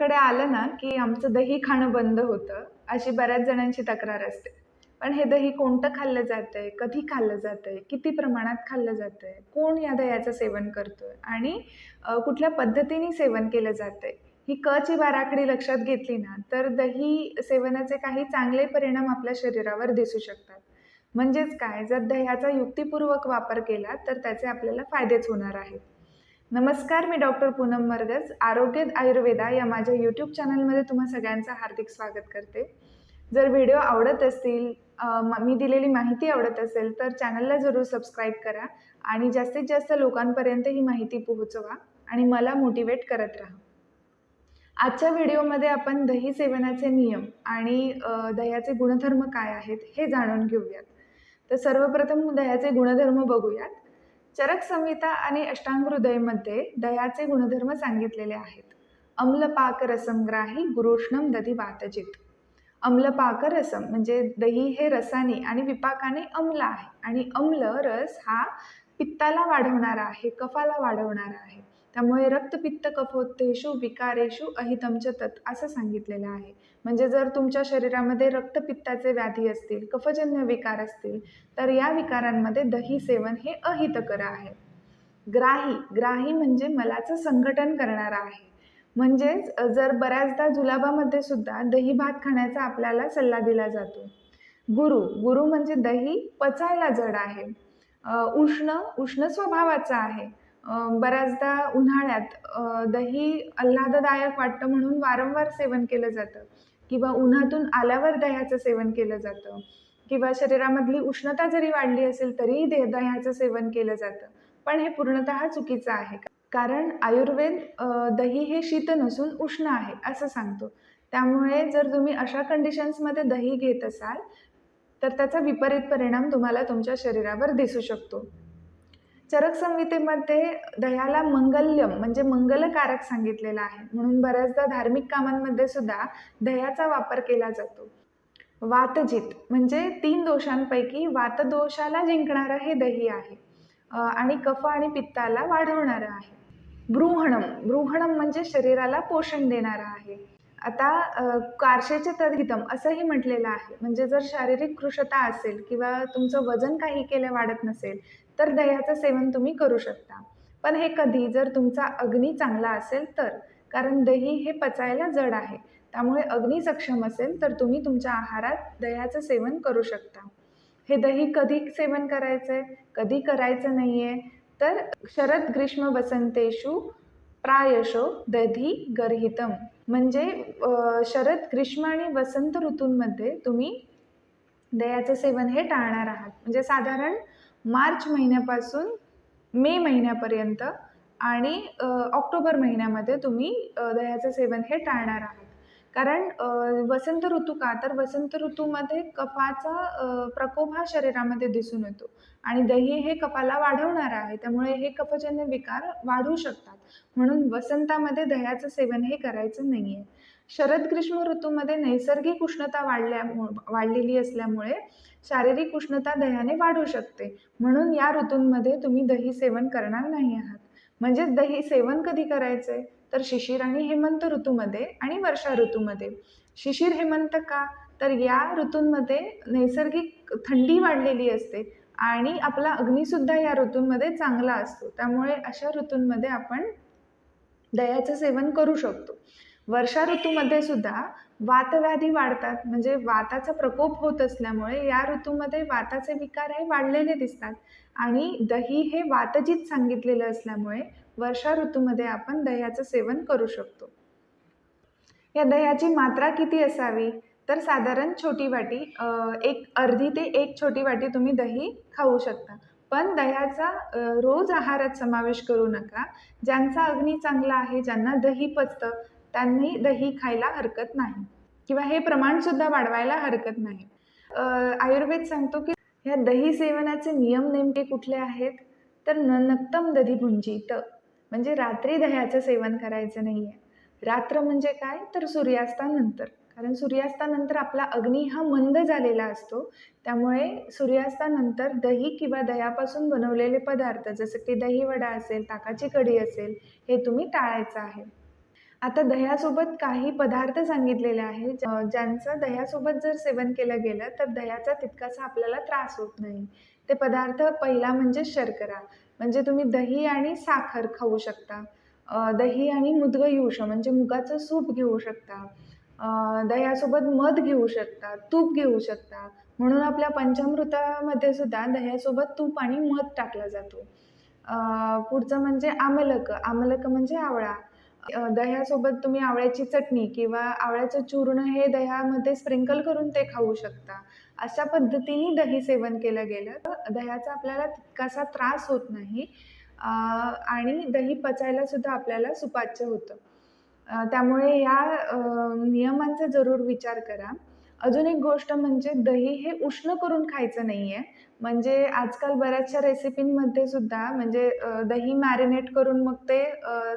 आमच्याकडे आलं ना की आमचं दही खाणं बंद होतं अशी बऱ्याच जणांची तक्रार असते. पण हे दही कोणतं खाल्लं जातंय कधी खाल्लं जातंय किती प्रमाणात खाल्लं जातंय कोण या दह्याचं सेवन करतोय आणि कुठल्या पद्धतीने सेवन केलं जातंय ही क ची बाराखडी लक्षात घेतली ना तर दही सेवनाचे काही चांगले परिणाम आपल्या शरीरावर दिसू शकतात. म्हणजेच काय जर दह्याचा युक्तिपूर्वक वापर केला तर त्याचे आपल्याला फायदेच होणार आहेत. नमस्कार मी डॉक्टर पूनम मरगज आरोग्य आयुर्वेदा या माझ्या यूट्यूब चॅनलमध्ये तुम्हा सगळ्यांचं हार्दिक स्वागत करते. जर व्हिडिओ आवडत असतील म- मी दिलेली माहिती आवडत असेल तर चॅनलला जरूर सबस्क्राईब करा आणि जास्तीत जास्त लोकांपर्यंत ही माहिती पोहोचवा आणि मला मोटिवेट करत राहा. आजच्या व्हिडिओमध्ये आपण दही सेवनाचे नियम आणि दह्याचे गुणधर्म काय आहेत हे जाणून घेऊयात. तर सर्वप्रथम दह्याचे गुणधर्म बघूयात. चरक संहिता आणि अष्टांग हृदयमध्ये दह्याचे गुणधर्म सांगितलेले आहेत. अम्लपाक रसमग्राही गुरोष्णम दधी वातजित अम्लपाक रसम म्हणजे दही हे रसाने आणि विपाकाने अम्ल आहे. आणि अम्ल रस हा पित्ताला वाढवणारा आहे कफाला वाढवणारा आहे. त्यामुळे रक्तपित्त कफोत्तेषु विकारेषु अहितमच तत् असं सांगितलेलं आहे. म्हणजे जर तुमच्या शरीरामध्ये रक्तपित्ताचे व्याधी असतील कफजन्य विकार असतील तर या विकारांमध्ये दही सेवन हे अहितकर आहे. ग्राही ग्राही म्हणजे मलाचं संघटन करणारा आहे. म्हणजेच जर बऱ्याचदा जुलाबामध्ये सुद्धा दही भात खाण्याचा आपल्याला सल्ला दिला जातो. गुरु गुरु म्हणजे दही पचायला जड आहे. उष्ण उष्ण स्वभावाचा आहे. बऱ्याचदा उन्हाळ्यात दही आल्हाददायक वाटतं म्हणून वारंवार सेवन केलं जातं. किंवा उन्हातून आल्यावर दह्याचं सेवन केलं जातं. किंवा शरीरामधली उष्णता जरी वाढली असेल तरीही दे दह्याचं सेवन केलं जातं. पण हे पूर्णतः चुकीचं आहे. कारण आयुर्वेद दही हे शीत नसून उष्ण आहे असं सांगतो. त्यामुळे जर तुम्ही अशा कंडिशन्समध्ये दही घेत असाल तर त्याचा विपरीत परिणाम तुम्हाला तुमच्या शरीरावर दिसू शकतो. चरक संहितेमध्ये दह्याला मंगल्यम म्हणजे मंगलकारक सांगितलेलं आहे. म्हणून बऱ्याचदा धार्मिक कामांमध्ये सुद्धा दह्याचा वापर केला जातो. वातजित म्हणजे तीन दोषांपैकी वातदोषाला जिंकणारं हे दही आहे. आणि कफ आणि पित्ताला वाढवणारं आहे. बृहणम बृहणम म्हणजे शरीराला पोषण देणारं आहे. आता कारशेचे तद्हितम असंही म्हटलेलं आहे. म्हणजे जर शारीरिक कृशता असेल किंवा तुमचं वजन काही केलं वाढत नसेल तर दह्याचं सेवन तुम्ही करू शकता. पण हे कधी जर तुमचा अग्नी चांगला असेल तर कारण दही हे पचायला जड आहे. त्यामुळे अग्नी सक्षम असेल तर तुम्ही तुमच्या आहारात दह्याचं सेवन करू शकता. हे दही कधी सेवन करायचं आहे कधी करायचं नाही आहे तर शरद ग्रीष्म वसंतेषु प्रायशो दधी गर्हितम. म्हणजे शरद ग्रीष्म आणि वसंत ऋतूंमध्ये तुम्ही दह्याचं सेवन हे टाळणार आहात. म्हणजे साधारण मार्च महिन्यापासून मे महिन्यापर्यंत आणि ऑक्टोबर महिन्यामध्ये तुम्ही दह्याचं सेवन हे टाळणार आहात. कारण वसंत ऋतू का? तर वसंत ऋतूमध्ये कफाचा प्रकोप हा शरीरामध्ये दिसून येतो. आणि दही हे कफाला वाढवणार आहे. त्यामुळे हे कफजन्य विकार वाढू शकतात. म्हणून वसंतामध्ये दह्याचं सेवन हे करायचं नाही आहे शरद ग्रीष्म ऋतूमध्ये नैसर्गिक उष्णता वाढल्या वाढलेली असल्यामुळे शारीरिक उष्णता दह्याने वाढू शकते. म्हणून या ऋतूंमध्ये तुम्ही दही सेवन करणार नाही आहात. म्हणजेच दही सेवन कधी करायचे तर शिशिर आणि हेमंत ऋतूमध्ये आणि वर्षा ऋतूमध्ये. शिशिर हेमंत का? तर या ऋतूंमध्ये नैसर्गिक थंडी वाढलेली असते आणि आपला अग्निसुद्धा या ऋतूंमध्ये चांगला असतो. त्यामुळे अशा ऋतूंमध्ये आपण दह्याचं सेवन करू शकतो. वर्षा ऋतूमध्ये सुद्धा वातव्याधी वाढतात. म्हणजे वाताचा प्रकोप होत असल्यामुळे या ऋतूमध्ये वाताचे विकार हे वाढलेले दिसतात. आणि दही हे वातजीत सांगितलेलं असल्यामुळे वर्षा ऋतूमध्ये आपण दह्याचं सेवन करू शकतो. या दह्याची मात्रा किती असावी? तर साधारण छोटी वाटी एक अर्धी ते एक छोटी वाटी तुम्ही दही खाऊ शकता. पण दह्याचा रोज आहारात समावेश करू नका. ज्यांचा अग्नी चांगला आहे ज्यांना दही पचतं त्यांनी दही खायला हरकत नाही. किंवा हे प्रमाणसुद्धा वाढवायला हरकत नाही. आयुर्वेद सांगतो की ह्या दही सेवनाचे नियम नेमके कुठले आहेत? तर न नक्तम दधी भुंजीत म्हणजे रात्री दह्याचं सेवन करायचं नाही आहे रात्र म्हणजे काय? तर सूर्यास्तानंतर. कारण सूर्यास्तानंतर आपला अग्नी हा मंद झालेला असतो. त्यामुळे सूर्यास्तानंतर दही किंवा दह्यापासून बनवलेले पदार्थ जसं की दही वडा असेल ताकाची कढी असेल हे तुम्ही टाळायचं आहे. आता दह्यासोबत काही पदार्थ सांगितलेले आहेत ज्यांचं दह्यासोबत जर सेवन केलं गेलं तर दह्याचा तितकासा आपल्याला त्रास होत नाही. ते पदार्थ पहिला म्हणजे शर्करा. म्हणजे तुम्ही दही आणि साखर खाऊ शकता. दही आणि मुदगं म्हणजे मुगाचं सूप घेऊ शकता. दह्यासोबत मध घेऊ शकता तूप घेऊ शकता. म्हणून आपल्या पंचामृतामध्ये सुद्धा दह्यासोबत तूप आणि मध टाकला जातो. पुढचं म्हणजे आमलक आमलक म्हणजे आवळा. दह्यासोबत तुम्ही आवळ्याची चटणी किंवा आवळ्याचं चूर्ण हे दह्यामध्ये स्प्रिंकल करून ते खाऊ शकता. अशा पद्धतीने दही सेवन केलं गेलं. तर दह्याचा आपल्याला तितकासा त्रास होत नाही. आणि दही पचायला सुद्धा आपल्याला सुपाच्य होतं. त्यामुळे या नियमांचा जरूर विचार करा. अजून एक गोष्ट म्हणजे दही हे उष्ण करून खायचं नाही आहे म्हणजे आजकाल बऱ्याचशा रेसिपींमध्ये सुद्धा म्हणजे दही मॅरिनेट करून मग ते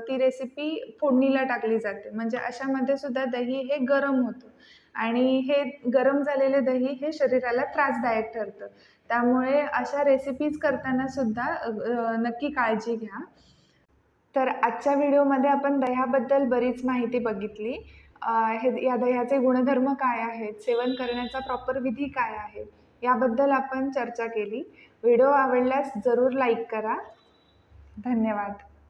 ती रेसिपी फोडणीला टाकली जाते. म्हणजे अशामध्ये सुद्धा दही हे गरम होतं. आणि हे गरम झालेले दही हे शरीराला त्रासदायक ठरतं. त्यामुळे अशा रेसिपीज करताना सुद्धा नक्की काळजी घ्या. तर आजच्या व्हिडिओमध्ये आपण दह्याबद्दल बरीच माहिती बघितली. हे या दह्याचे गुणधर्म काय आहेत? सेवन करण्याचा प्रॉपर विधी काय आहे? याबद्दल आपण चर्चा केली. व्हिडिओ आवडल्यास जरूर लाईक करा. धन्यवाद.